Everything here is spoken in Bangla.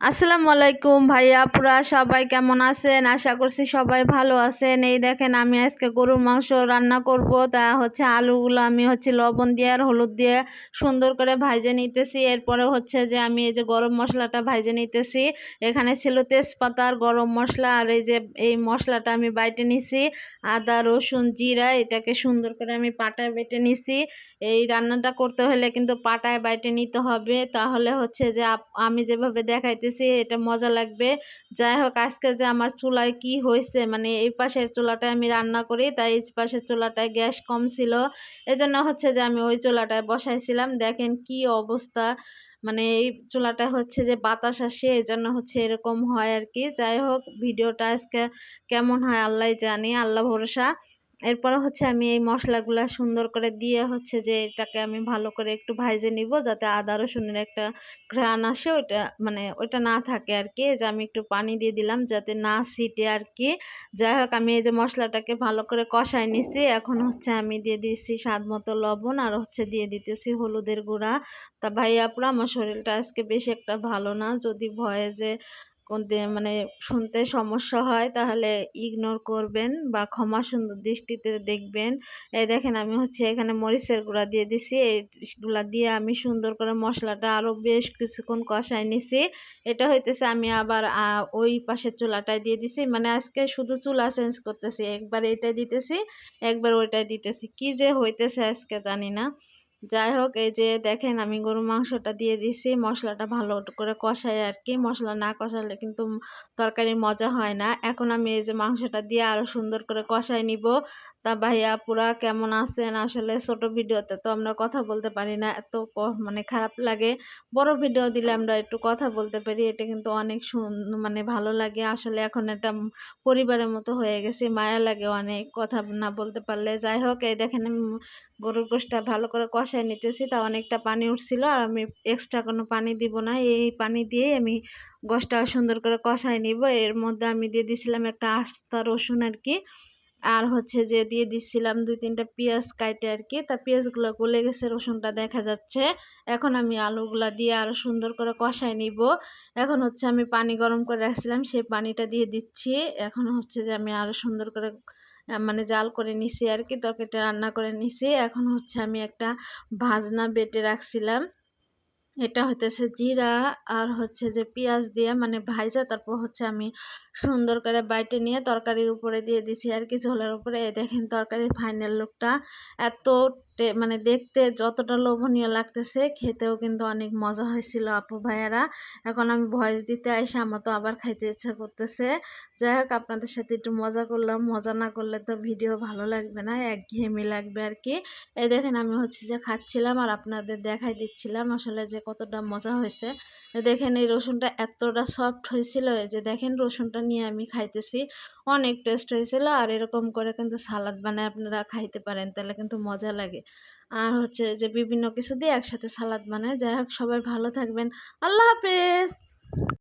আসসালামু আলাইকুম ভাইয়া পুরা সবাই কেমন আছেন? আশা করছি সবাই ভালো আছেন। এই দেখেন আমি আজকে গরুর মাংস রান্না করব। তা হচ্ছে আলুগুলো আমি হচ্ছে লবণ দিয়ে আর হলুদ দিয়ে সুন্দর করে ভাজে নিতেছি। এরপরে হচ্ছে যে আমি এই যে গরম মশলাটা ভাজে নিতেছি। এখানে ছিল তেজপাতা আর গরম মশলা আর এই যে এই মশলাটা আমি বাইটে নিছি। আদা, রসুন, জিরা, এটাকে সুন্দর করে আমি পাটায় বেটে নিছি। এই রান্নাটা করতে হলে কিন্তু পাটায় বাইটে নিতে হবে। তাহলে হচ্ছে যে আমি যেভাবে দেখাইতেছি এটা মজা লাগবে। যাই হোক, আজকে যে আমার চুলায় কি হয়েছে মানে এই পাশের চুলাটায় আমি রান্না করি, তাই এই পাশের চুলাটায় গ্যাস কম ছিল। এজন্য হচ্ছে যে আমি ওই চুলাটায় বসাইছিলাম। দেখেন কি অবস্থা মানে এই চুলাটা হচ্ছে যে বাতাস আসে এই জন্য হচ্ছে এরকম হয় আর কি। যাই হোক, ভিডিওটা আজকে কেমন হয় আল্লাহ জানি, আল্লাহ ভরসা। এরপর হচ্ছে আমি এই মশলাগুলা সুন্দর করে দিয়ে হচ্ছে যে এটাকে আমি ভালো করে একটু ভাইজে নিব, যাতে আদা, রসুনের একটা ঘ্রাণ আসে, ওইটা মানে ওইটা না থাকে আর কি যে আমি একটু পানি দিয়ে দিলাম যাতে না সিটে আর কি যাই হোক, আমি এই যে মশলাটাকে ভালো করে কষাই নিছি। এখন হচ্ছে আমি দিয়ে দিচ্ছি স্বাদ মতো লবণ আর হচ্ছে দিয়ে দিতেছি হলুদের গুঁড়া। তা ভাইয়া পুরো আমার শরীরটা আজকে বেশি একটা ভালো না? যদি ভয়ে যে মানে শুনতে সমস্যা হয়, তাহলে ইগনোর করবেন বা ক্ষমা সুন্দর দৃষ্টিতে দেখবেন। এই দেখেন আমি হচ্ছে এখানে মরিচের গুঁড়া দিয়ে দিছি এইগুলা দিয়ে আমি সুন্দর করে মশলাটা আরও বেশ কিছুক্ষণ কষাই নিছি। এটা হইতেছে আমি আবার ওই পাশের চুলাটায় দিয়ে দিছি। মানে আজকে শুধু চুলা চেঞ্জ করতেছি, একবার এটা দিতেছি, একবার ওইটাই দিতেছি। কি যে হইতেছে আজকে জানি না। যাই হোক, এই যে দেখেন আমি গরুর মাংসটা দিয়ে দিছি, মশলাটা ভালো করে কষাই আর কি। মশলা না কষালে কিন্তু তরকারি মজা হয় না। এখন আমি এই যে মাংসটা দিয়ে আরও সুন্দর করে কষাই নিব। তা ভাইয়া পুরা কেমন আছেন? আসলে ছোট ভিডিওতে তো আমরা কথা বলতে পারি না। এত মানে খারাপ লাগে। বড় ভিডিও দিলে আমরা একটু কথা বলতে পারি। এটা কিন্তু অনেক মানে ভালো লাগে। আসলে এখন এটা পরিবারের মতো হয়ে গেছে। মায়া লাগে অনেক কথা না বলতে পারলে। যাই হোক, এই দেখেন গরুর গোশটা ভালো করে কষাই নিতেছি। তা অনেকটা পানি উঠছিল। আর আমি এক্সট্রা কোনো পানি দিব না। এই পানি দিয়েই আমি গোশটা সুন্দর করে কষাই নিব। এর মধ্যে আমি দিয়ে দিছিলাম একটা আস্তা রসুন আর কি। আর হচ্ছে যে দিয়ে দিচ্ছিলাম দুই তিনটা পেঁয়াজ কাটে আর কি তা পেঁয়াজগুলো গলে গেছে, রসুনটা দেখা যাচ্ছে। এখন আমি আলুগুলা দিয়ে আরও সুন্দর করে কষাই নিব। এখন হচ্ছে আমি পানি গরম করে রাখছিলাম, সেই পানিটা দিয়ে দিচ্ছি। এখন হচ্ছে যে আমি আরও সুন্দর করে মানে জাল করে নিছি আর কি তরকারিটা রান্না করে নিছি। এখন হচ্ছে আমি একটা ভাজনা বেটে রাখছিলাম। এটা হইতেছে জিরা আর হচ্ছে যে পেঁয়াজ দিয়ে মানে ভাইজা, তারপর হচ্ছে আমি সুন্দর করে বাইটে নিয়ে তরকারির উপরে দিয়ে দিছি আর কি ঝোলের উপরে। দেখেন তরকারির ফাইনাল লুকটা এত মানে দেখতে যতটা লোভনীয় লাগতেছে, খেতেও কিন্তু অনেক মজা হয়েছিল আপু ভাইয়ারা। এখন আমি ভয়েস দিতে আসি আমার তো আবার খাইতে ইচ্ছা করতেছে। যাই হোক, আপনাদের সাথে একটু মজা করলাম। মজা না করলে তো ভিডিও ভালো লাগবে না, একঘেয়েমি লাগবে আর কি। এই দেখেন, আমি হচ্ছে যে খাচ্ছিলাম আর আপনাদের দেখাই দিচ্ছিলাম আসলে যে কতটা মজা হয়েছে। দেখেন এই রসুনটা এতটা সফট হয়েছিল যে দেখেন রসুনটা নিয়ে আমি খাইতেছি, অনেক টেস্ট হয়েছিল। আর এরকম করে কিন্তু সালাদ বানায় আপনারা খাইতে পারেন, তাহলে কিন্তু মজা লাগে। আর হচ্ছে যে বিভিন্ন কিছু দিয়ে একসাথে সালাদ বানায়। যাই হোক, সবাই ভালো থাকবেন। আল্লাহ হাফেজ!